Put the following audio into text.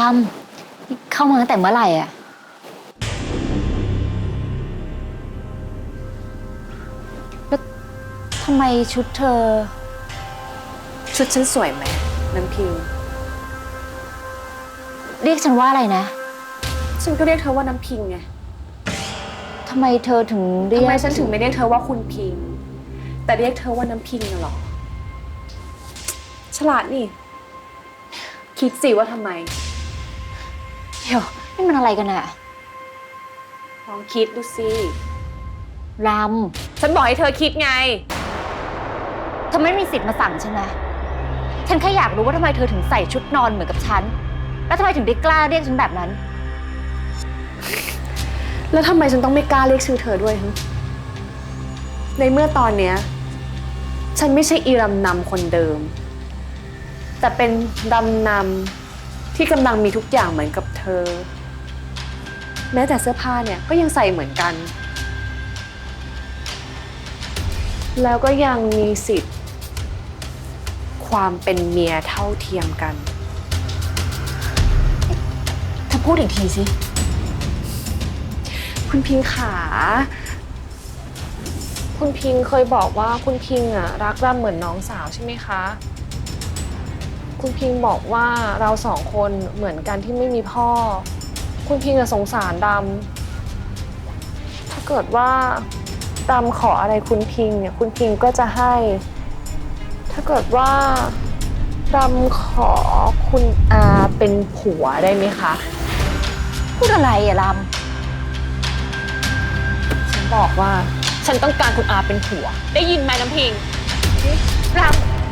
ลำนี่เข้ามาตั้งแต่เมื่อไหร่อะแล้วทำไมชุดเธอ ชุดฉันสวยไหมน้ำพิง เรียกฉันว่าอะไรนะ ฉันก็เรียกเธอว่าน้ำพิงไงทำไมเธอถึงเรียทำกไมฉันถึงไม่เรียกเธอว่าคุณพิง แต่เรียกเธอว่าน้ำพิงน่ะหรอ ฉลาดนี่ คิดสิว่าทำไม เดี๋ยวนี่มันอะไรกันอะลองคิดดูสิลฉันบอกให้เธอคิดไงำเธอไม่มีสิทธิ์มาสั่งฉันนะ ฉันแค่อยากรู้ว่าทำไมเธอถึงใส่ชุดนอนเหมือนกับฉัน แล้วทำไมถึงได้กล้าเรียกฉันแบบนั้น แล้วทำไมฉันต้องไม่กล้าเรียกชื่อเธอด้วยฮะในเมื่อตอนเนี้ย ฉันไม่ใช่อีรำนำคนเดิม แต่เป็นรำนำ ที่กำลังมีทุกอย่างเหมือนกับเธอ แม้แต่เสื้อผ้าเนี่ยก็ยังใส่เหมือนกัน แล้วก็ยังมีสิทธิ์ ความเป็นเมียเท่าเทียมกัน เธอพูดอีกทีสิ คุณพิงขา คุณพิงเคยบอกว่าคุณพิงอะรักรำเหมือนน้องสาวใช่ไหมคะ คุณพิงบอกว่าเราสองคนเหมือนกันที่ไม่มีพ่อ คุณพิงอะสงสารดำถ้าเกิดว่าดำขออะไรคุณพิงเนี่ยคุณพิงก็จะให้ ถ้าเกิดว่าดำขอคุณอาเป็นผัวได้ไหมคะพูดอะไรอะลฉันบอกว่า ฉันต้องการคุณอาเป็นผัว ได้ยินไหมน้ำพิงำลำ